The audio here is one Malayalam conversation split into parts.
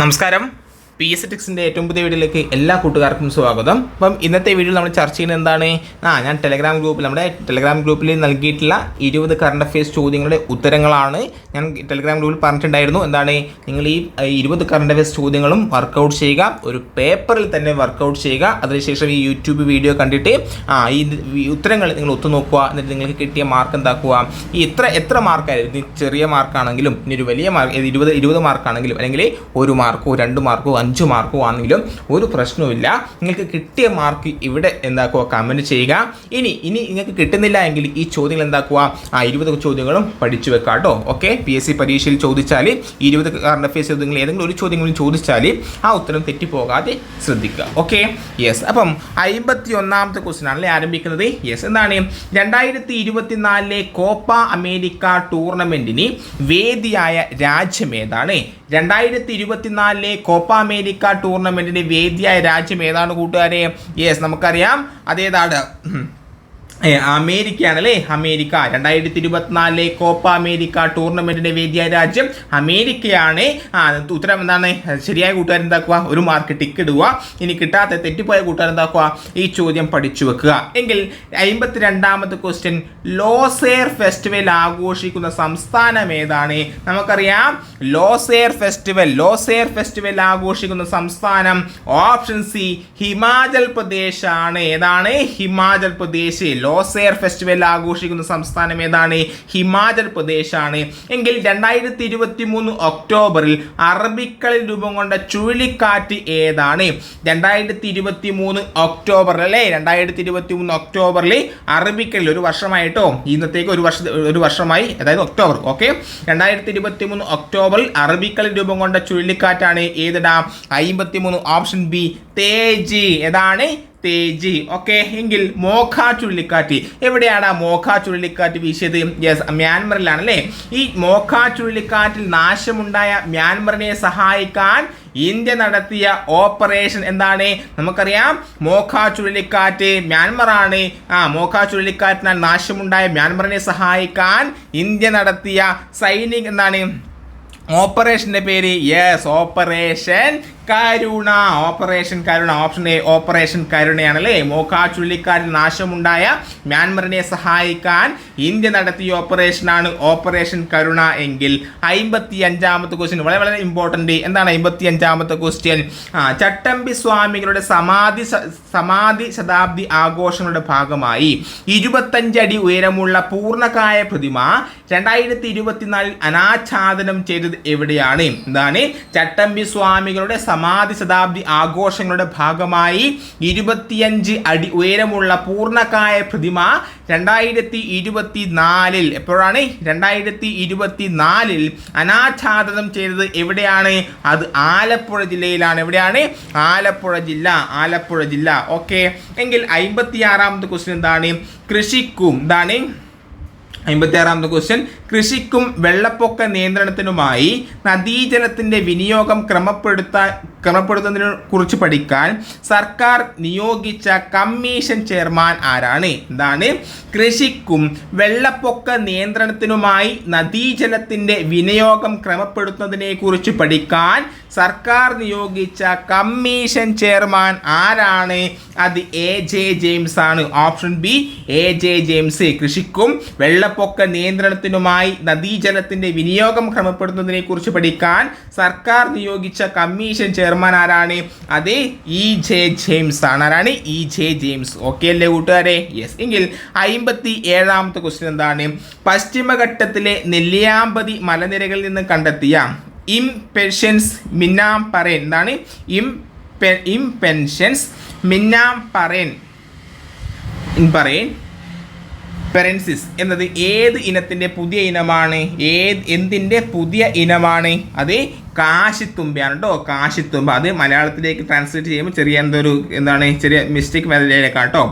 നമസ്കാരം. പി എസ് ടെക്സിന്റെ ഏറ്റവും പുതിയ വീഡിയോയിലേക്ക് എല്ലാ കൂട്ടുകാർക്കും സ്വാഗതം. അപ്പം ഇന്നത്തെ വീഡിയോ നമ്മൾ ചർച്ച ചെയ്യുന്നത് എന്താണ്? ആ ഞാൻ ടെലഗ്രാം ഗ്രൂപ്പിൽ നമ്മുടെ ടെലഗ്രാം ഗ്രൂപ്പിൽ നൽകിയിട്ടുള്ള ഇരുപത് കറണ്ട് അഫയേഴ്സ് ചോദ്യങ്ങളുടെ ഉത്തരങ്ങളാണ് ഞാൻ ടെലഗ്രാം ഗ്രൂപ്പിൽ പറഞ്ഞിട്ടുണ്ടായിരുന്നു. എന്താണ്? നിങ്ങൾ ഈ ഇരുപത് കറണ്ട് അഫയേഴ്സ് ചോദ്യങ്ങളും വർക്കൗട്ട് ചെയ്യുക ഒരു പേപ്പറിൽ തന്നെ വർക്കൗട്ട് ചെയ്യുക അതിനുശേഷം ഈ യൂട്യൂബ് വീഡിയോ കണ്ടിട്ട് ആ ഈ ഉത്തരങ്ങൾ നിങ്ങൾ ഒത്തുനോക്കുക എന്നിട്ട് നിങ്ങൾക്ക് കിട്ടിയ മാർക്ക് എന്താക്കുക ഈ ഇത്ര എത്ര മാർക്കായാലും ഇനി ചെറിയ മാർക്കാണെങ്കിലും ഇനി ഒരു വലിയ മാർക്ക് ഇരുപത് ഇരുപത് മാർക്കാണെങ്കിലും അല്ലെങ്കിൽ ഒരു മാർക്കോ രണ്ട് മാർക്കോ അഞ്ച് മാർക്ക് ആണെങ്കിലും ഒരു പ്രശ്നവുമില്ല. നിങ്ങൾക്ക് കിട്ടിയ മാർക്ക് ഇവിടെ എന്താക്കുക? കമന്റ് ചെയ്യുക. ഇനി ഇനി നിങ്ങൾക്ക് കിട്ടുന്നില്ല എങ്കിൽ ഈ ചോദ്യങ്ങൾ എന്താക്കുക? ആ ഇരുപത് ചോദ്യങ്ങളും പഠിച്ചു വെക്കുക കേട്ടോ ഓക്കെ പി എസ് സി പരീക്ഷയിൽ ചോദിച്ചാൽ ഇരുപത് കറണ്ട് അഫയേഴ്സ് ചോദ്യങ്ങൾ ഏതെങ്കിലും ഒരു ചോദ്യങ്ങളും ചോദിച്ചാൽ ആ ഉത്തരം തെറ്റിപ്പോകാതെ ശ്രദ്ധിക്കുക. ഓക്കെ യെസ് അപ്പം അമ്പത്തി ഒന്നാമത്തെ ക്വസ്റ്റ്യൻ ആണല്ലേ ആരംഭിക്കുന്നത്? യെസ് എന്താണ്? രണ്ടായിരത്തി ഇരുപത്തിനാലിലെ കോപ്പ അമേരിക്ക ടൂർണമെന്റിന് വേദിയായ രാജ്യം ഏതാണ്? രണ്ടായിരത്തി ഇരുപത്തിനാലിലെ കോപ്പ അമേരിക്ക ടൂർണമെന്റിന്റെ വേദിയായ രാജ്യം ഏതാണ് കൂട്ടുകാരെ? യെസ് നമുക്കറിയാം. അതേതാണ്? ഏ, അമേരിക്കയാണല്ലേ? അമേരിക്ക. രണ്ടായിരത്തി ഇരുപത്തിനാലിലെ കോപ്പ അമേരിക്ക ടൂർണമെന്റിന്റെ വേദിയായ രാജ്യം അമേരിക്കയാണ്. ഉത്തരം എന്താണ്? ശരിയായ കൂട്ടുകാർ എന്താക്കുക? ഒരു മാർക്ക് ടിക്ക് ഇടുക. ഇനി കിട്ടാത്ത തെറ്റിപ്പോയ കൂട്ടുകാർ എന്താക്കുക? ഈ ചോദ്യം പഠിച്ചു വെക്കുക. എങ്കിൽ അമ്പത്തി രണ്ടാമത്തെ ക്വസ്റ്റ്യൻ ലോസെയർ ഫെസ്റ്റിവൽ ആഘോഷിക്കുന്ന സംസ്ഥാനം ഏതാണ്? നമുക്കറിയാം ലോസെയർ ഫെസ്റ്റിവൽ ലോസെയർ ഫെസ്റ്റിവൽ ആഘോഷിക്കുന്ന സംസ്ഥാനം ഓപ്ഷൻ സി ഹിമാചൽ പ്രദേശ് ആണ് ഏതാണ്? ഹിമാചൽ പ്രദേശ്. ലോസേർ ഫെസ്റ്റിവൽ ആഘോഷിക്കുന്ന സംസ്ഥാനം ഏതാണ്? ഹിമാചൽ പ്രദേശ് ആണ് എങ്കിൽ രണ്ടായിരത്തി ഇരുപത്തി മൂന്ന് ഒക്ടോബറിൽ അറബിക്കളിൽ രൂപം കൊണ്ട ചുഴലിക്കാറ്റ് ഏതാണ്? രണ്ടായിരത്തി ഇരുപത്തി മൂന്ന് ഒക്ടോബർ അല്ലേ? രണ്ടായിരത്തി ഇരുപത്തി മൂന്ന് ഒക്ടോബറിൽ അറബിക്കളിൽ ഒരു വർഷമായിട്ടോ? ഇന്നത്തേക്ക് ഒരു വർഷ ഒരു വർഷമായി അതായത് ഒക്ടോബർ. ഓക്കെ? രണ്ടായിരത്തി ഇരുപത്തി മൂന്ന് ഒക്ടോബറിൽ അറബിക്കളിൽ രൂപം കൊണ്ട ചുഴലിക്കാറ്റാണ് ഏതിടാം? അമ്പത്തി മൂന്ന് ഓപ്ഷൻ ബി തേജ്. ഏതാണ്? തേജി. ഓക്കെ എങ്കിൽ മോഖ ചുഴലിക്കാറ്റ്. എവിടെയാണ് മോഖ ചുഴലിക്കാറ്റ് വീശിയത്? യെസ് മ്യാൻമറിലാണ് അല്ലേ ഈ മോഖ ചുഴലിക്കാറ്റിൽ നാശമുണ്ടായ മ്യാൻമറിനെ സഹായിക്കാൻ ഇന്ത്യ നടത്തിയ ഓപ്പറേഷൻ എന്താണ്? നമുക്കറിയാം മോഖ ചുഴലിക്കാറ്റ് മ്യാൻമറാണ്. ആ മോഖ ചുഴലിക്കാറ്റിനാൽ നാശമുണ്ടായ മ്യാൻമറിനെ സഹായിക്കാൻ ഇന്ത്യ നടത്തിയ സൈനിക എന്താണ്? ഓപ്പറേഷന്റെ പേര് yes operation Karuna operation Karuna option A operation കരുണയാണ് അല്ലേ മോഖ ചുഴലിക്കാറ്റിൽ നാശമുണ്ടായ മ്യാൻമറിനെ സഹായിക്കാൻ ഇന്ത്യ നടത്തിയ ഓപ്പറേഷനാണ് ഓപ്പറേഷൻ കരുണ എങ്കിൽ. അമ്പത്തി അഞ്ചാമത്തെ ക്വസ്റ്റ്യൻ വളരെ വളരെ ഇമ്പോർട്ടന്റ് എന്താണ് അമ്പത്തി അഞ്ചാമത്തെ ക്വസ്റ്റ്യൻ ചട്ടമ്പി സ്വാമികളുടെ സമാധി സമാധി ശതാബ്ദി ആഘോഷങ്ങളുടെ ഭാഗമായി ഇരുപത്തഞ്ചടി ഉയരമുള്ള പൂർണകായ പ്രതിമ രണ്ടായിരത്തി ഇരുപത്തിനാലിൽ അനാച്ഛാദനം ചെയ്തത് എവിടെയാണ്? എന്താണ് ചട്ടമ്പി സ്വാമികളുടെ സമാധി ശതാബ്ദി ആഘോഷങ്ങളുടെ ഭാഗമായി ഇരുപത്തിയഞ്ച് അടി ഉയരമുള്ള പൂർണകായ പ്രതിമ രണ്ടായിരത്തി ഇരുപത്തി നാലിൽ എപ്പോഴാണ്? രണ്ടായിരത്തി ഇരുപത്തി നാലിൽ അനാച്ഛാദനം ചെയ്തത് എവിടെയാണ്? അത് ആലപ്പുഴ ജില്ലയിലാണ്. എവിടെയാണ്? ആലപ്പുഴ ജില്ല ആലപ്പുഴ ജില്ല. ഓക്കെ എങ്കിൽ അമ്പത്തി ആറാമത്തെ ക്വസ്റ്റ്യൻ എന്താണ്? കൃഷിക്കും എന്താണ്? അമ്പത്തി ആറാമത്തെ ക്വസ്റ്റ്യൻ കൃഷിക്കും വെള്ളപ്പൊക്ക നിയന്ത്രണത്തിനുമായി നദീജലത്തിന്റെ വിനിയോഗം ക്രമപ്പെടുത്താൻ ക്രമപ്പെടുത്തുന്നതിനെ കുറിച്ച് പഠിക്കാൻ സർക്കാർ നിയോഗിച്ച കമ്മീഷൻ ചെയർമാൻ ആരാണ്? എന്താണ്? കൃഷിക്കും വെള്ളപ്പൊക്ക നിയന്ത്രണത്തിനുമായി നദീജലത്തിന്റെ വിനിയോഗം ക്രമപ്പെടുത്തുന്നതിനെ കുറിച്ച് പഠിക്കാൻ സർക്കാർ നിയോഗിച്ച കമ്മീഷൻ ചെയർമാൻ ആരാണ്? അത് എ ജെ ജെയിംസ് ആണ്. Option B A J James. കൃഷിക്കും വെള്ളപ്പൊക്ക നിയന്ത്രണത്തിനുമായി നദീജലത്തിന്റെ വിനിയോഗം ക്രമപ്പെടുത്തുന്നതിനെ കുറിച്ച് പഠിക്കാൻ സർക്കാർ നിയോഗിച്ച കമ്മീഷൻ ചെയർമാൻ ആരാണ്? അത് ഇ ജെ ജെയിംസ് ആണ്. ആരാണ്? E J James. ഓക്കെ അല്ലേ കൂട്ടുകാരെ? യെസ് എങ്കിൽ അമ്പത്തി ഏഴാമത്തെ ക്വസ്റ്റ്യൻ എന്താണ്? പശ്ചിമഘട്ടത്തിലെ നെല്ലിയാമ്പതി മലനിരകളിൽ നിന്ന് കണ്ടെത്തിയ ഇംപെൻഷൻസ് മിന്നാം പറയൻ. എന്താണ്? ഇം ഇംപെൻഷൻസ് മിന്നാം പറയൻ. പറയൻ. പെറൻസിസ് എന്നത് ഏത് ഇനത്തിന്റെ പുതിയ ഇനമാണ്? ഏത് എന്തിന്റെ പുതിയ ഇനമാണ്? അത് കാശിത്തുമ്പയാണ് കേട്ടോ കാശിത്തുമ്പ. അത് മലയാളത്തിലേക്ക് ട്രാൻസ്ലേറ്റ് ചെയ്യുമ്പോൾ ചെറിയ എന്തൊരു എന്താണ്? ചെറിയ മിസ്റ്റേക്ക് വരലേക്കാം കേട്ടോ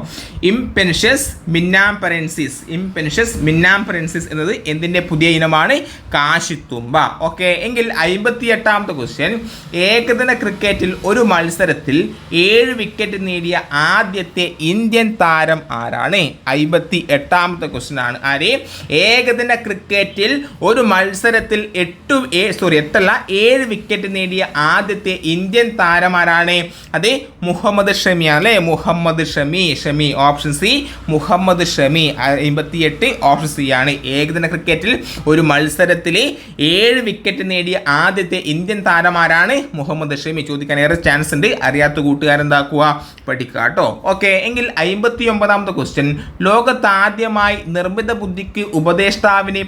ഇംപെൻഷ്യസ് മിന്നാംപെറൻസിസ് ഇംപെൻഷ്യസ് മിന്നാംപെറൻസിസ് എന്നത് എന്തിന്റെ പുതിയ ഇനമാണ്? കാശിത്തുമ്പ. ഓക്കെ എങ്കിൽ അമ്പത്തി എട്ടാമത്തെ ക്വസ്റ്റ്യൻ ഏകദിന ക്രിക്കറ്റിൽ ഒരു മത്സരത്തിൽ ഏഴ് വിക്കറ്റ് നേടിയ ആദ്യത്തെ ഇന്ത്യൻ താരം ആരാണ്? അമ്പത്തി എട്ടാമത്തെ ക്വസ്റ്റ്യൻ ആണ്. ആര്? ഏകദിന ക്രിക്കറ്റിൽ ഒരു മത്സരത്തിൽ എട്ട് സോറി എട്ടല്ല ഏഴ് ഏഴ് വിക്കറ്റ് നേടിയ ആദ്യത്തെ ഇന്ത്യൻ താരമാരാണ്? അത് മുഹമ്മദ് ഷമി അല്ലേ? മുഹമ്മദ് ഷമി ഷമി ഓപ്ഷൻ സി മുഹമ്മദ് ഷമി അമ്പത്തിയെട്ട് ഓപ്ഷൻ സി ആണ്. ഏകദിന ക്രിക്കറ്റിൽ ഒരു മത്സരത്തിൽ ഏഴ് വിക്കറ്റ് നേടിയ ആദ്യത്തെ ഇന്ത്യൻ താരമാരാണ് മുഹമ്മദ് ഷമി. ചോദിക്കാൻ ഏറെ ചാൻസ് ഉണ്ട്. അറിയാത്ത കൂട്ടുകാരെന്താക്കുക പഠിക്കുക കേട്ടോ. ഓക്കെ എങ്കിൽ അമ്പത്തി ഒമ്പതാമത്തെ ക്വസ്റ്റ്യൻ ലോകത്താദ്യമായി നിർമ്മിത ബുദ്ധിക്ക് ഉപദേഷ്ടാവിനെ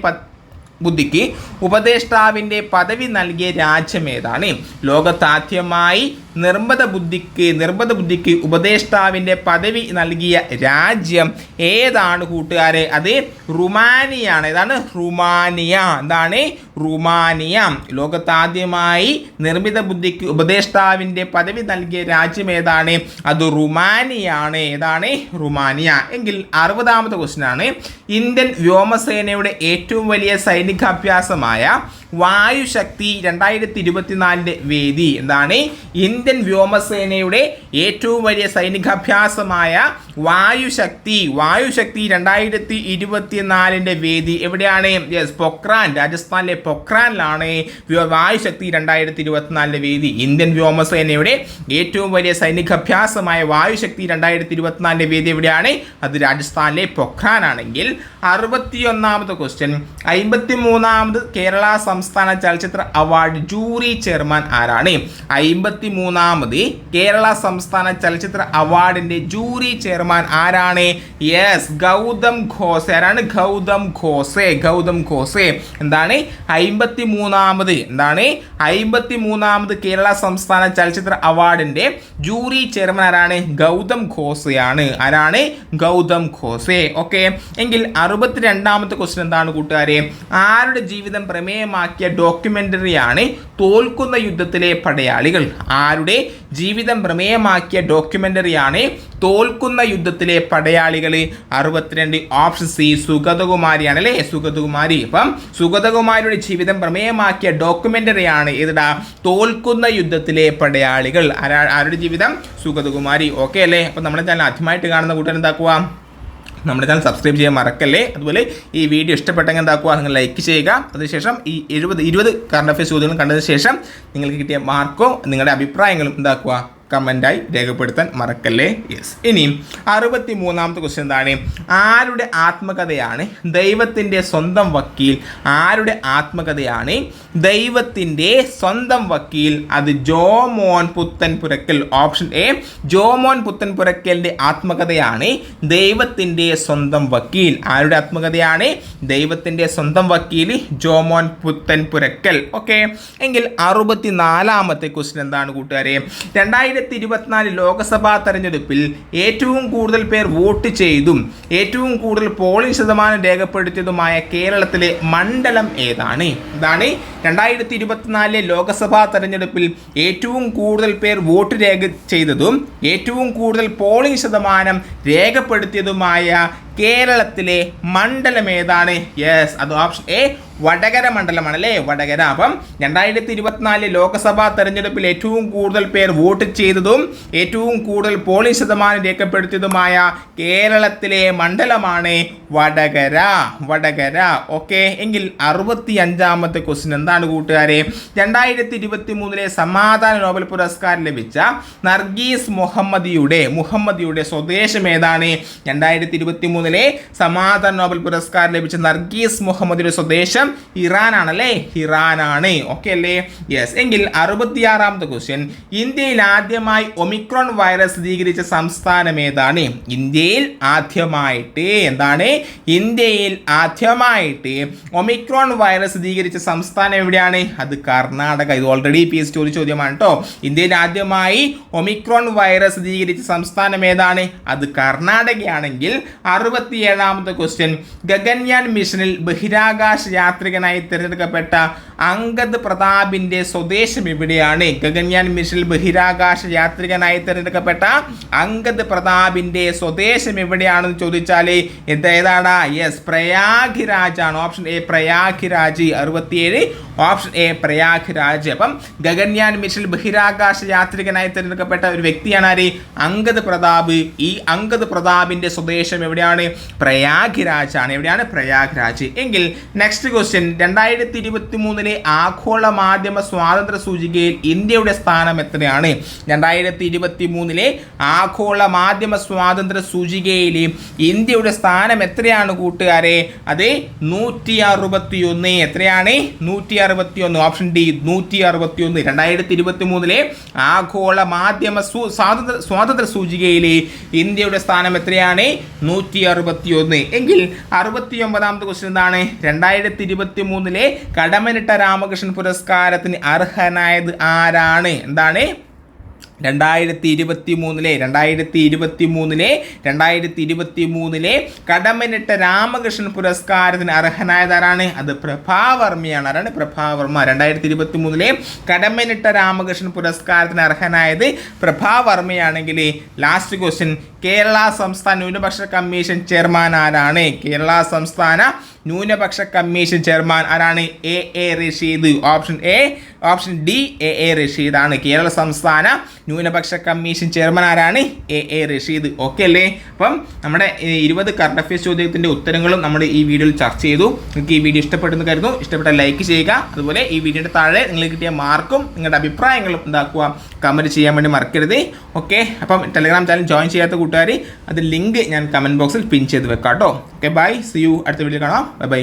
ബുദ്ധിക്ക് ഉപദേഷ്ടാവിന്റെ പദവി നൽകിയ രാജ്യം ഏതാണ്? ലോകത്താദ്യമായി നിർമ്മത ബുദ്ധിക്ക് നിർമ്മത ബുദ്ധിക്ക് ഉപദേഷ്ടാവിന്റെ പദവി നൽകിയ രാജ്യം ഏതാണ് കൂട്ടുകാരെ? അത് റുമാനിയാണ്. ഏതാണ്? റുമാനിയ. എന്താണ്? റുമാനിയ. ലോകത്താദ്യമായി നിർമ്മിത ബുദ്ധിക്ക് ഉപദേഷ്ടാവിന്റെ പദവി നൽകിയ രാജ്യം ഏതാണ്? അത് റുമാനിയാണ്. ഏതാണ്? റുമാനിയ. എങ്കിൽ അറുപതാമത്തെ ക്വസ്റ്റ്യൻ ആണ്. ഇന്ത്യൻ വ്യോമസേനയുടെ ഏറ്റവും വലിയ സൈനികാഭ്യാസമായ വായുശക്തി രണ്ടായിരത്തി ഇരുപത്തിനാലിന്റെ വേദി. എന്താണ്? ഇന്ത്യൻ വ്യോമസേനയുടെ ഏറ്റവും വലിയ സൈനികാഭ്യാസമായ വായുശക്തി വായുശക്തി രണ്ടായിരത്തി ഇരുപത്തിനാലിന്റെ വേദി എവിടെയാണ്? യെസ് പൊക്രാൻ രാജസ്ഥാനിലെ പൊക്രാനിലാണ് വ്യോ- വായുശക്തി രണ്ടായിരത്തി ഇരുപത്തിനാലിന്റെ വേദി. ഇന്ത്യൻ വ്യോമസേനയുടെ ഏറ്റവും വലിയ സൈനികാഭ്യാസമായ വായുശക്തി രണ്ടായിരത്തി ഇരുപത്തിനാലിന്റെ വേദി എവിടെയാണ്? അത് രാജസ്ഥാനിലെ പൊക്രാനാണെങ്കിൽ ഒന്നാമത് ക്വസ്റ്റ്യൻ അമ്പത്തി മൂന്നാമത് കേരള സംസ്ഥാന ചലച്ചിത്ര അവാർഡ് ജൂറി ചെയർമാൻ ആരാണ്? അമ്പത്തി മൂന്നാമത് കേരള സംസ്ഥാന ചലച്ചിത്ര അവാർഡിന്റെ ജൂറി ചെയർമാൻ ആരാണ്? യെസ് ഗൗതം ഘോസെ ആരാണ് ഗൗതം ഘോസെ ഗൗതം ഘോസെ എന്താണ്? അമ്പത്തി മൂന്നാമത് എന്താണ്? അമ്പത്തി മൂന്നാമത് കേരള സംസ്ഥാന ചലച്ചിത്ര അവാർഡിന്റെ ജൂറി ചെയർമാൻ ആരാണ്? ഗൗതം ഘോസയാണ് ആരാണ്? ഗൗതം ഘോസെ ഓക്കെ എങ്കിൽ അറുപത്തിരണ്ടാമത്തെ ക്വസ്റ്റ്യൻ എന്താണ് കൂട്ടുകാരെ? ആരുടെ ജീവിതം പ്രമേയമാക്കിയ ഡോക്യുമെന്ററിയാണ് തോൽക്കുന്ന യുദ്ധത്തിലെ പടയാളികൾ. ആരുടെ? ജീവിതം പ്രമേയമാക്കിയ ഡോക്യുമെന്ററിയാണ് തോൽക്കുന്ന യുദ്ധത്തിലെ പടയാളികൾ. അറുപത്തിരണ്ട് ഓപ്ഷൻ സി സുഗതകുമാരിയാണ് അല്ലേ? സുഗതകുമാരി. അപ്പം സുഗതകുമാരിയുടെ ജീവിതം പ്രമേയമാക്കിയ ഡോക്യുമെന്ററിയാണ് ഏതിടാ? തോൽക്കുന്ന യുദ്ധത്തിലെ പടയാളികൾ. ആരാ ആരുടെ ജീവിതം? സുഗതകുമാരി. ഓക്കെ അല്ലേ? അപ്പം നമ്മുടെ ചാനൽ ആദ്യമായിട്ട് കാണുന്ന കൂട്ടർ എന്താക്കുക നമ്മുടെ ചാനൽ സബ്സ്ക്രൈബ് ചെയ്യാൻ മറക്കല്ലേ? അതുപോലെ ഈ വീഡിയോ ഇഷ്ടപ്പെട്ടെങ്കിൽ എന്താക്കുക? നിങ്ങൾ ലൈക്ക് ചെയ്യുക. അതിനുശേഷം ഈ എഴുപത് ഇരുപത് കറണ്ട് അഫയേഴ്സ് ചോദ്യങ്ങൾ കണ്ടതിന് ശേഷം നിങ്ങൾക്ക് കിട്ടിയ മാർക്കോ നിങ്ങളുടെ അഭിപ്രായങ്ങളും എന്താക്കുക? കമന്റായി രേഖപ്പെടുത്താൻ മറക്കല്ലേ? യെസ് ഇനി അറുപത്തി മൂന്നാമത്തെ ക്വസ്റ്റ്യൻ എന്താണ്? ആരുടെ ആത്മകഥയാണ് ദൈവത്തിന്റെ സ്വന്തം വക്കീൽ? ആരുടെ ആത്മകഥയാണ് ദൈവത്തിന്റെ സ്വന്തം വക്കീൽ? അത് ജോമോൻ പുത്തൻ പുരക്കൽ ഓപ്ഷൻ എ ജോമോൻ പുത്തൻ പുരക്കലിന്റെ ആത്മകഥയാണ് ദൈവത്തിന്റെ സ്വന്തം വക്കീൽ. ആരുടെ ആത്മകഥയാണ് ദൈവത്തിന്റെ സ്വന്തം വക്കീൽ ജോമോൻ പുത്തൻ പുരക്കൽ ഓക്കെ എങ്കിൽ അറുപത്തി നാലാമത്തെ ക്വസ്റ്റ്യൻ എന്താണ് കൂട്ടുകാരെ? രണ്ടായിരത്തി ഇരുപത്തിനാല് ലോക്സഭാ തെരഞ്ഞെടുപ്പിൽ ഏറ്റവും കൂടുതൽ പേർ വോട്ട് ചെയ്തും ഏറ്റവും കൂടുതൽ പോളിംഗ് ശതമാനം രേഖപ്പെടുത്തിയതുമായ കേരളത്തിലെ മണ്ഡലം ഏതാണ്? ഇതാണ് രണ്ടായിരത്തി ഇരുപത്തിനാലിലെ ലോക്സഭാ തെരഞ്ഞെടുപ്പിൽ ഏറ്റവും കൂടുതൽ പേർ വോട്ട് രേഖ ചെയ്തതും ഏറ്റവും കൂടുതൽ പോളിംഗ് ശതമാനം രേഖപ്പെടുത്തിയതുമായ കേരളത്തിലെ മണ്ഡലം ഏതാണ്? യെസ് അത് ഓപ്ഷൻ എ വടകര മണ്ഡലമാണ് അല്ലേ വടകര. അപ്പം രണ്ടായിരത്തി ഇരുപത്തിനാല് ലോക്സഭാ തെരഞ്ഞെടുപ്പിൽ ഏറ്റവും കൂടുതൽ പേർ വോട്ട് ചെയ്തതും ഏറ്റവും കൂടുതൽ പോളിംഗ് ശതമാനം രേഖപ്പെടുത്തിയതുമായ കേരളത്തിലെ മണ്ഡലമാണ് വടകര. വടകര. ഓക്കെ എങ്കിൽ അറുപത്തി അഞ്ചാമത്തെ ക്വസ്റ്റ്യൻ എന്താണ് കൂട്ടുകാരെ? രണ്ടായിരത്തി ഇരുപത്തി മൂന്നിലെ സമാധാന നോബൽ പുരസ്കാരം ലഭിച്ച നർഗീസ് മുഹമ്മദിയുടെ മുഹമ്മദിയുടെ സ്വദേശം ഏതാണ്? രണ്ടായിരത്തി ഇരുപത്തി മൂന്നിലെ സമാധാന നോബൽ പുരസ്കാരം ലഭിച്ച നർഗീസ് മുഹമ്മദിന്റെ സ്വദേശം ഇറാനാണല്ലേ? ഇറാനാണ്. ഓക്കെ അല്ലേ? യെസ് എങ്കിൽ അറുപത്തിയാറാമത്തെ ക്വസ്റ്റ്യൻ ഇന്ത്യയിൽ ആദ്യമായി ഒമിക്രോൺ വൈറസ് സ്ഥിരീകരിച്ച സംസ്ഥാനം ഏതാണ്? ഇന്ത്യയിൽ ആദ്യമായിട്ട് എന്താണ്? ഇന്ത്യയിൽ ആദ്യമായിട്ട് ഒമിക്രോൺ വൈറസ് സ്ഥിരീകരിച്ച സംസ്ഥാനം എവിടെയാണ്? അത് കർണാടക. ഇത് ഓൾറെഡി പി എസ് ടി ചോദ്യമാണ് കേട്ടോ ഇന്ത്യയിൽ ആദ്യമായി ഒമിക്രോൺ വൈറസ് സ്ഥിരീകരിച്ച സംസ്ഥാനം ഏതാണ്? അത് കർണാടകയാണെങ്കിൽ അറുപത്തിയേഴാമത്തെ ക്വസ്റ്റ്യൻ ഗഗൻയാൻ മിഷനിൽ ബഹിരാകാശ യാത്രികനായി തിരഞ്ഞെടുക്കപ്പെട്ട അങ്കദ് പ്രതാപിന്റെ സ്വദേശം എവിടെയാണ്? ഗഗൻയാൻ മിഷനിൽ ബഹിരാകാശ യാത്രികനായി തിരഞ്ഞെടുക്കപ്പെട്ട അങ്കദ് പ്രതാപിന്റെ സ്വദേശം എവിടെയാണെന്ന് ചോദിച്ചാൽ ഇത് ഏതാടാ യെസ് പ്രയാഗിരാജ് ആണ്. Option A Prayagraj. അറുപത്തിയേഴ്. Option A Prayagraj. അപ്പം ഗഗൻയാൻ മിഷനിൽ ബഹിരാകാശ യാത്രികനായി തിരഞ്ഞെടുക്കപ്പെട്ട ഒരു വ്യക്തിയാണ് ആര്? അങ്കദ് പ്രതാപ്. ഈ അങ്കദ് പ്രതാപിന്റെ സ്വദേശം എവിടെയാണ്? എവിടെയാണ്? പ്രയാഗ്രാജ് ആണ് എവിടെയാണ് പ്രയാഗ്രാജ്? എങ്കിൽ നെക്സ്റ്റ് ക്വസ്റ്റ്യൻ രണ്ടായിരത്തി ഇരുപത്തി മൂന്നിലെ ആഗോള മാധ്യമ സ്വാതന്ത്ര്യ സൂചികയിൽ ഇന്ത്യയുടെ സ്ഥാനം എത്രയാണ്? രണ്ടായിരത്തി ഇരുപത്തി മൂന്നിലെ ആഗോള മാധ്യമ സ്വാതന്ത്ര്യ സൂചികയിൽ ഇന്ത്യയുടെ സ്ഥാനം എത്രയാണ് കൂട്ടുകാരെ? അത് നൂറ്റി അറുപത്തി ഒന്ന് എത്രയാണ്? നൂറ്റി അറുപത്തി ഒന്ന് ഓപ്ഷൻ ഡി നൂറ്റി അറുപത്തി ഒന്ന് രണ്ടായിരത്തി ഇരുപത്തി മൂന്നിലെ ആഗോള മാധ്യമ സ്വാതന്ത്ര്യ സ്വാതന്ത്ര്യ സൂചികയിൽ ഇന്ത്യയുടെ സ്ഥാനം എത്രയാണ്? നൂറ്റി അറുപത്തി ഒന്ന് എങ്കിൽ അറുപത്തി ഒമ്പതാമത്തെ ക്വസ്റ്റ്യൻ എന്താണ്? രണ്ടായിരത്തി ഇരുപത്തി മൂന്നിലെ കടമനിട്ട രാമകൃഷ്ണൻ പുരസ്കാരത്തിന് അർഹനായത് ആരാണ്? എന്താണ്? രണ്ടായിരത്തി ഇരുപത്തി മൂന്നിലെ രണ്ടായിരത്തി ഇരുപത്തി മൂന്നിലെ രണ്ടായിരത്തി ഇരുപത്തി മൂന്നിലെ കടമനിട്ട രാമകൃഷ്ണൻ പുരസ്കാരത്തിന് അർഹനായത് ആരാണ് അത് പ്രഭാവർമ്മയാണ്. ആരാണ് പ്രഭാവർമ്മ? രണ്ടായിരത്തി ഇരുപത്തി മൂന്നിലെ കടമനിട്ട രാമകൃഷ്ണൻ പുരസ്കാരത്തിന് അർഹനായത് പ്രഭാവർമ്മയാണെങ്കിൽ ലാസ്റ്റ് ക്വസ്റ്റ്യൻ കേരള സംസ്ഥാന ന്യൂനപക്ഷ കമ്മീഷൻ ചെയർമാൻ ആരാണ്? കേരള സംസ്ഥാന ന്യൂനപക്ഷ കമ്മീഷൻ ചെയർമാൻ ആരാണ്? A A Rasheed. Option A option D A A റഷീദാണ്. Kerala സംസ്ഥാന ന്യൂനപക്ഷ കമ്മീഷൻ ചെയർമാൻ ആരാണ്? A A Rasheed. ഓക്കെ അല്ലേ? അപ്പം നമ്മുടെ ഇരുപത് കറണ്ട് അഫയേഴ്സ് ചോദ്യത്തിന്റെ ഉത്തരങ്ങളും നമ്മൾ ഈ വീഡിയോയിൽ ചർച്ച ചെയ്തു. നിങ്ങൾക്ക് ഈ വീഡിയോ ഇഷ്ടപ്പെട്ടെന്ന് കരുതുന്നു. ഇഷ്ടപ്പെട്ട ലൈക്ക് ചെയ്യുക. അതുപോലെ ഈ വീഡിയോയുടെ താഴെ നിങ്ങൾ കിട്ടിയ മാർക്കും നിങ്ങളുടെ അഭിപ്രായങ്ങളും എന്താക്കുക കമന്റ് ചെയ്യാൻ വേണ്ടി മറക്കരുത്. ഓക്കെ? അപ്പം ടെലഗ്രാം ചാനൽ ജോയിൻ ചെയ്യാത്ത കൂട്ടുകാർ അത് ലിങ്ക് ഞാൻ കമന്റ് ബോക്സിൽ പിൻ ചെയ്ത് വെക്കാം കേട്ടോ ഓക്കെ ബൈ. സി യു അടുത്ത വീഡിയോ കാണാം. Bye bye